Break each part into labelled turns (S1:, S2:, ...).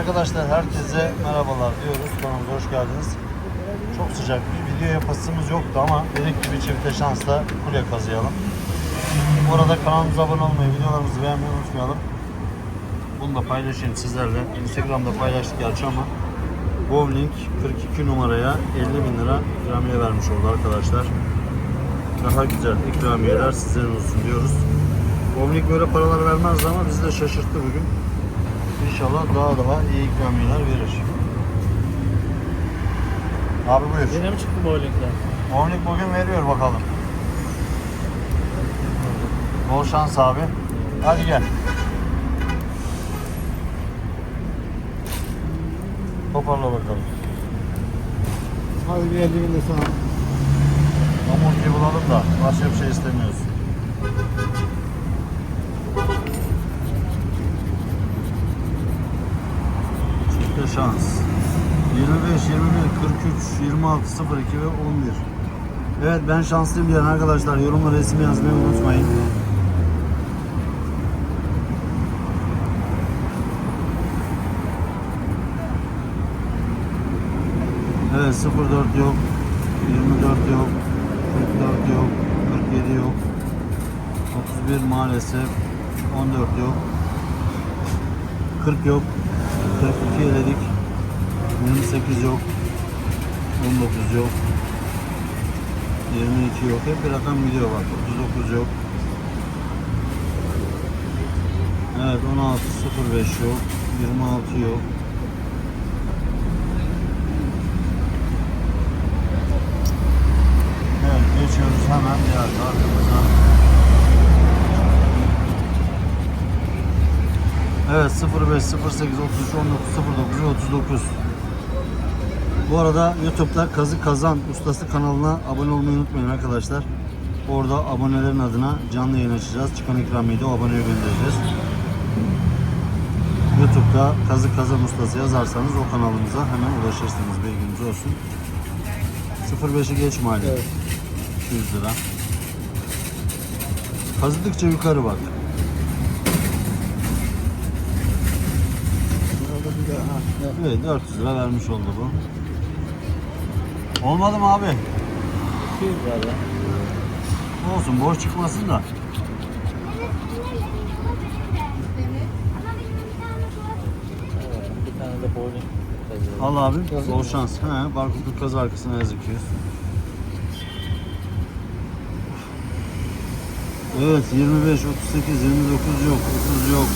S1: arkadaşlar herkese merhabalar diyoruz. Kanalımıza hoş geldiniz. Çok sıcak bir video yapasımız yoktu ama dedik ki bir çifte şansla kule kazıyalım. Bu arada kanalımıza abone olmayı, videolarımızı beğenmeyi unutmayalım. Bunu da paylaşayım sizlerle. Instagram'da paylaştık gerçi ama Bowling 42 numaraya 50 bin lira ikramiye vermiş oldu arkadaşlar. Daha güzel ikramiyeler sizlerin olsun diyoruz. Bowling böyle paralar vermezdi ama bizi de şaşırttı bugün. İnşallah daha daha iyi ikramiyeler verir. Abi buyur.
S2: Yine mi çıktı bowlingler?
S1: Bowling bugün veriyor bakalım. Bol şans abi. Hadi gel. Toparla bakalım.
S3: Hadi bir 50 bin de sana.
S1: Yumurtayı bulalım da başka bir şey istemiyoruz. Çifte şans. 25, 21, 43, 26, 02 ve 11. Evet ben şanslıyım diyen arkadaşlar yorumlara resim yazmayı unutmayın. Evet 04 yok. 24 yok. 44 yok. 47 yok. 31 maalesef. 14 yok. 40 yok. 42 eledik. 28 yok. 19 yok. 22 yok. Hep bir rakam gidiyor bak. 39 yok. Evet 16 05 yok. 26 yok. Evet geçiyoruz hemen diğer kartımıza. Evet 05 08 33 19 09 ve 39. Bu arada YouTube'da Kazı Kazan Ustası kanalına abone olmayı unutmayın arkadaşlar. Orada abonelerin adına canlı yayın açacağız. Çıkan ikramiyeyi de o aboneye göndereceğiz. YouTube'da Kazı Kazan Ustası yazarsanız o kanalımıza hemen ulaşırsınız. Bilginiz olsun. 05'i geç mali.
S3: Evet.
S1: 200 lira. Kazıdıkça yukarı bak.
S3: Orada bir daha. Ha, yap.
S1: Evet 400 lira vermiş oldu bu. Olmadı mı abi?
S2: 200 lira.
S1: Olsun boş çıkmasın da.
S2: Bir tane de bowling kazıyorum.
S1: Al abi. Bol şans. He, barkodlu kaz arkasına yaz 200. Evet 25, 38, 29 yok, 30 yok.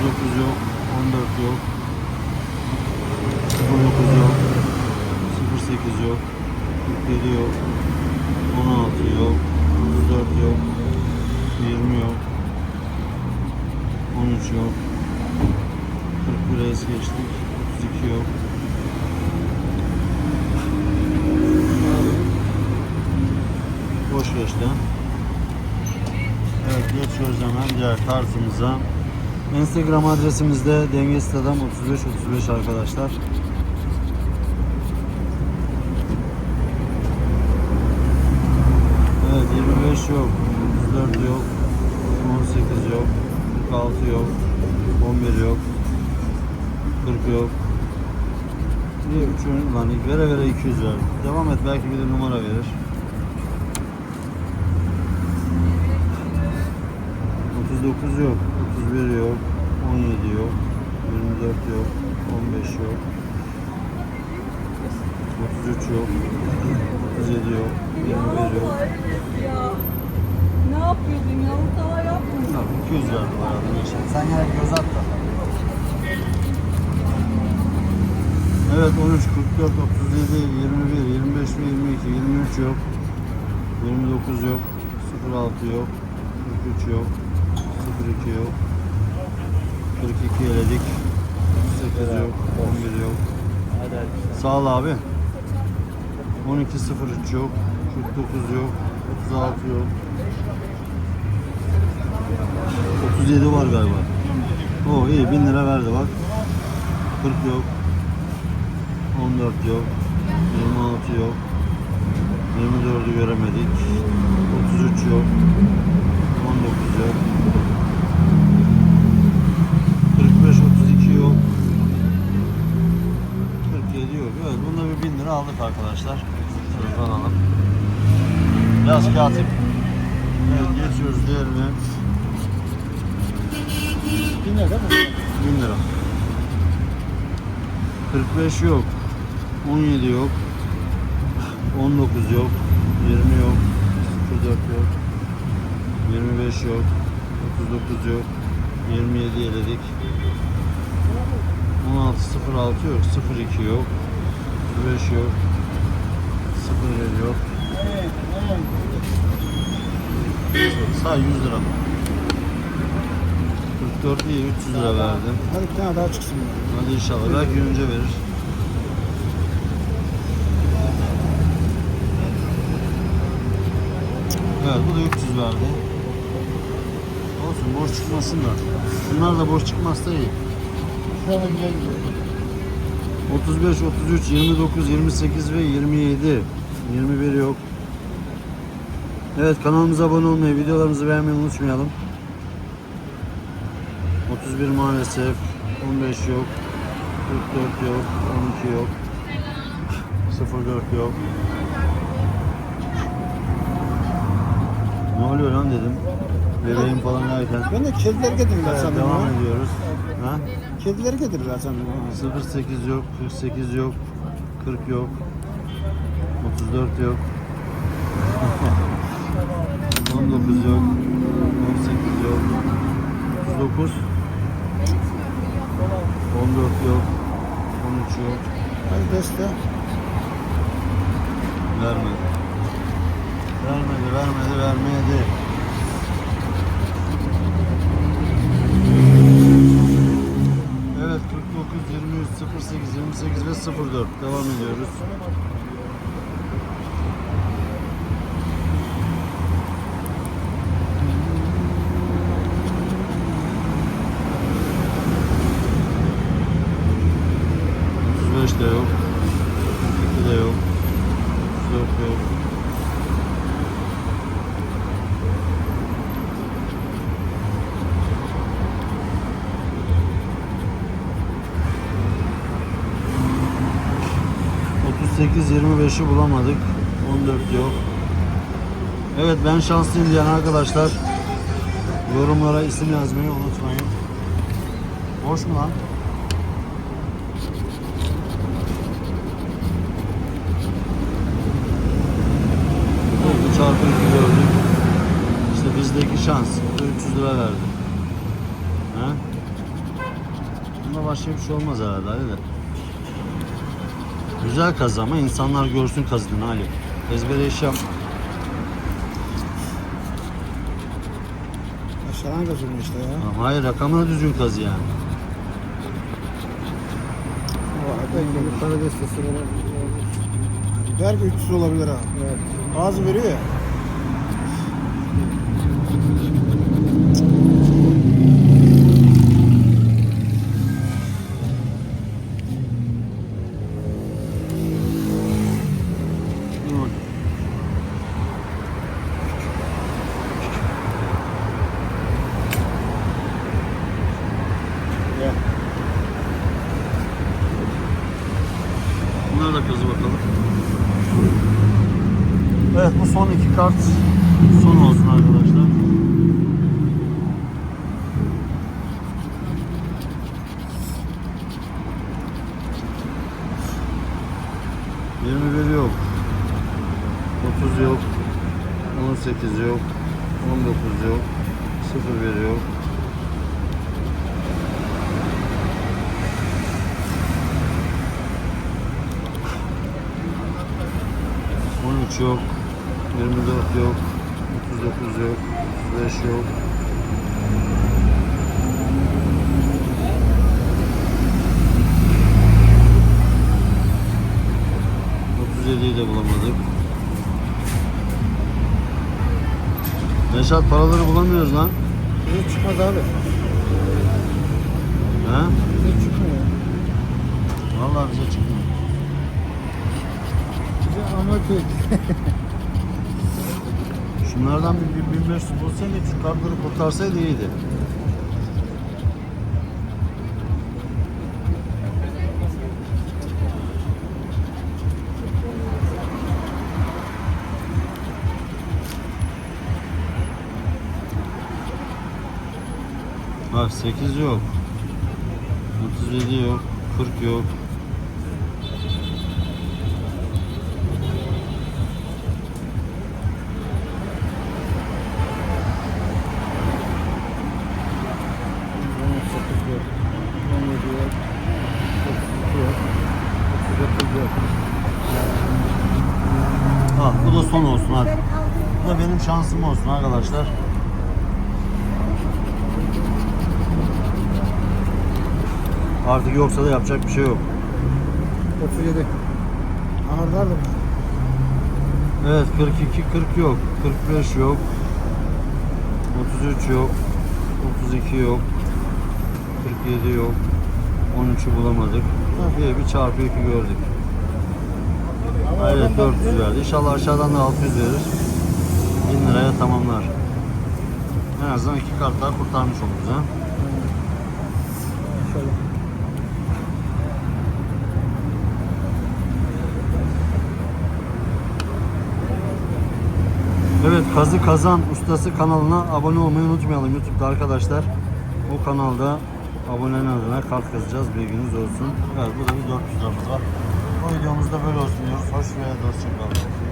S1: 39 yok, 14 yok. 09 yok. 08 yok. 47 yok. 16 yok. 34 yok. 20 yok. 13 yok. 41 es geçtik. 32 yok. Boş geçti. Evet geçiyoruz hemen diğer kartımıza. Instagram adresimizde Dengesiz Adam 35 35 arkadaşlar. Evet 25 yok, 34 yok, 18 yok, 46 yok, 11 yok, 40 yok. Bir üçün lan vere vere 200 ver. Devam et belki bir de numara verir. 39 yok, 31 yok, 17 yok, 24 yok, 15 yok, 33 yok, 37 yok, 21 yok.
S4: Ne yapıyordun ya? Yapma.
S1: Yok, 200 verdi da neyse. Sen yine göz at da. Evet 13, 44, 37, 21, 25 ve 22, 23 yok. 29 yok. 06 yok. 43 yok. 02 yok. 42 eledik. 38 yok. 11 yok. Sağ ol abi. 12.03 yok. 49 yok. 36 yok. 37 var galiba. O iyi 1000 lira verdi bak. 40 yok. 14 yok. 26 yok. 24'ü göremedik. 33 yok. 19 yok. 45 32 yok. 47 yok. Evet bunda bir 1000 lira aldık arkadaşlar. Şuradan alalım. Biraz katip. Evet geçiyoruz diğerine.
S3: Bin lira değil mi?
S1: 1000 lira. 45 yok. 17 yok. 19 yok. 20 yok. 04 yok. 25 yok. 39 yok. 27 eledik. 16 06 yok. 02 yok. 05 yok. 07 yok. Sağ 100 lira. 44 iyi 300 lira verdim.
S3: Hadi bir tane daha çıksın.
S1: Hadi inşallah. Belki önce verir. Evet bu da 300 verdi. Olsun boş çıkmasın da. Bunlar da boş çıkmazsa iyi.
S3: Şurada güzel gidiyor.
S1: 35, 33, 29, 28 ve 27. 21 yok. Evet kanalımıza abone olmayı, videolarımızı beğenmeyi unutmayalım. 31 maalesef. 15 yok. 44 yok. 12 yok. 04 yok. Ne oluyor lan dedim. Bebeğim falan derken.
S3: Ben de kedileri getirdiler
S1: Evet,
S3: sandım.
S1: devam
S3: ha.
S1: ediyoruz. Ha?
S3: Kedileri getirdiler sandım. ha.
S1: 08 yok, 48 yok, 40 yok, 34 yok, 19 yok, 18 yok, 39, 14 yok, 13 yok,
S3: Hadi deste.
S1: vermedi. Vermedi, vermedi, vermedi. Evet 49, 23, 08, 28 ve 04 devam ediyoruz. De yok. 42 de yok. 34 yok. Otuz sekiz, yirmi beşi bulamadık. 14 yok. Evet ben şanslıyım diyen arkadaşlar yorumlara isim yazmayı unutmayın. Boş mu lan? İki gördük. İşte bizdeki şans. Bu da 300 lira verdi. Ha? Bunda başka bir şey olmaz herhalde Ali de. Güzel kazı ama insanlar görsün kazıdığını Ali. Ezbere iş yapma.
S3: Aşağıdan kazanıyor işte ya.
S1: Ama Hayır rakamını düzgün kazı yani.
S3: Belki bir para destesi. Belki 300 olabilir ha. Evet. Bazı veriyor ya.
S1: Bunları da kazı bakalım. Bu son iki kart son olsun arkadaşlar. Yirmi bir yok. Otuz yok. On sekiz yok. On dokuz yok. Sıfır bir yok. On üç yok. Yirmi dört yok. Otuz dokuz yok. Otuz beş yok. Otuz yediyi de bulamadık. Neşat paraları bulamıyoruz lan.
S3: Bize çıkmaz abi.
S1: He?
S3: Bize çıkmıyor.
S1: Vallahi bize çıkmıyor.
S3: Bize amatör.
S1: Şunlardan bir 1500 bulsaydı şu kargoları kurtarsaydı iyiydi. Bak 8 yok. 37 yok. 40 yok. Ha, bu da son olsun hadi. Bu da benim şansım olsun arkadaşlar. Artık yoksa da yapacak bir şey yok.
S3: Otuz yedi. Ağırlar mı?
S1: Evet 42 40 yok. 45 yok. 33 yok. 32 yok. 47 yok. 13'ü bulamadık. Bir, bir çarpı 2 gördük. Evet 400 verdi. İnşallah aşağıdan da 600 verir. 1000 liraya tamamlar. En azından iki kart daha kurtarmış oluruz ha. Evet Kazı Kazan Ustası kanalına abone olmayı unutmayalım YouTube'da arkadaşlar. Bu kanalda abonenin adına kart kazacağız bilginiz olsun. Evet burada bir 400 liramız var. Bu videomuzda böyle olsun diyoruz. Hoş ve dostça kalın.